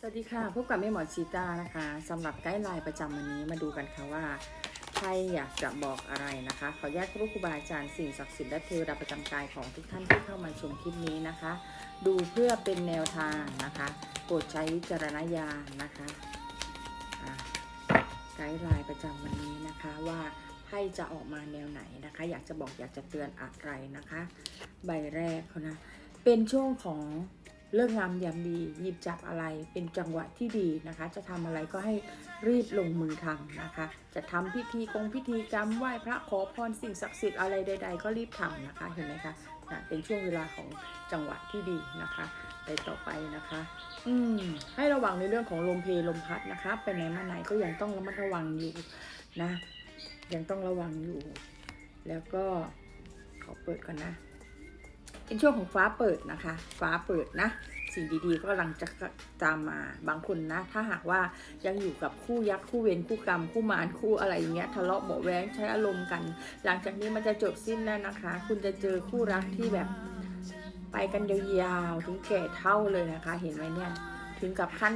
สวัสดีค่ะพบกับแม่หมอชีตานะคะสำหรับไกด์ไลน์ประจำวันนี้มาดูกันค่ะว่าใครอยากจะบอกอะไรนะคะ ขออนุญาตครูครูบาอาจารย์สิ่งศักดิ์สิทธิ์และเทวดาประจำกายของทุกท่านที่เข้ามาชมคลิปนี้นะคะ ดูเพื่อเป็นแนวทางนะคะโปรดใช้วิจารณญาณนะคะอะไกด์ไลน์ประจำวันนี้นะคะว่าไพ่จะออกมาแนวไหนนะคะ อยากจะบอกอยากจะเตือนอะไรนะคะ ใบแรกเขานะเป็นช่วงของ เลิกงามยามดีหยิบจับอะไรเป็นจังหวะที่ดีนะคะ จะทำอะไรก็ให้รีบลงมือทำนะคะ จะทำพิธีกงพิธีกรรมไหว้พระขอพรสิ่งศักดิ์สิทธิ์อะไรใด ๆ ก็รีบทำนะคะเห็นไหมคะนะเป็นช่วงเวลาของจังหวะที่ดีนะคะไปต่อไปนะคะ อืมให้ระวังในเรื่องของลมเพลลมพัดนะคะไปไหนมาไหนก็ยังต้องระมัดระวังอยู่นะ ยังต้องระวังอยู่ แล้วก็ขอเปิดก่อนนะ เป็นช่วงของฟ้าเปิดนะคะ ฟ้าเปิดนะ สิ่งดีๆ ก็กำลังจะตามมาบางคนนะ ถ้าหากว่ายังอยู่กับคู่ยักษ์คู่เวรคู่กรรม คู่มารคู่อะไรอย่างเงี้ยทะเลาะเบาะแว้งใช้อารมณ์กัน หลังจากนี้มันจะจบสิ้นแล้วนะคะ คุณจะเจอคู่รักที่แบบไปกันยาวๆถึงแก่เท่าเลยนะคะ เห็นไหมเนี่ยถึงกับขั้น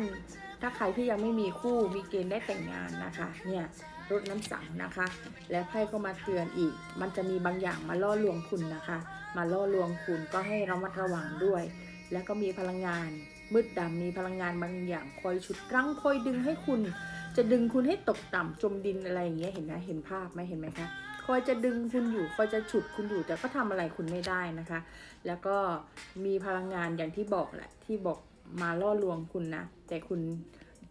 ถ้าใครที่ยังไม่มีคู่มีเกณฑ์ได้แต่งงานนะคะเนี่ยรดน้ำสังนะคะ และไพ่ก็มาเตือนอีก มันจะมีบางอย่างมาล่อลวงคุณนะคะ มาล่อลวงคุณก็ให้ระมัดระวังด้วย แล้วก็มีพลังงานมืดดำมีพลังงานบางอย่างคอยฉุดรั้งคอยดึงให้คุณ จะดึงคุณให้ตกต่ำจมดินอะไรอย่างเงี้ยเห็นไหมเห็นภาพไหมเห็นไหมคะคอยจะดึงคุณอยู่คอยจะฉุดคุณอยู่แต่ก็ทำอะไรคุณไม่ได้นะคะ แล้วก็มีพลังงานอย่างที่บอกแหละที่บอก มาล่อลวงคุณนะ แต่คุณ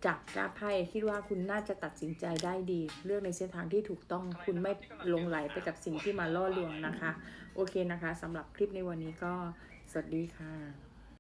จับจ้าไพ่คิดว่าคุณน่าจะตัดสินใจได้ดี เลือกในเส้นทางที่ถูกต้องคุณไม่หลงไหลไปกับสิ่งที่มาล่อลวงนะคะ โอเคนะคะสำหรับคลิปในวันนี้ก็สวัสดีค่ะ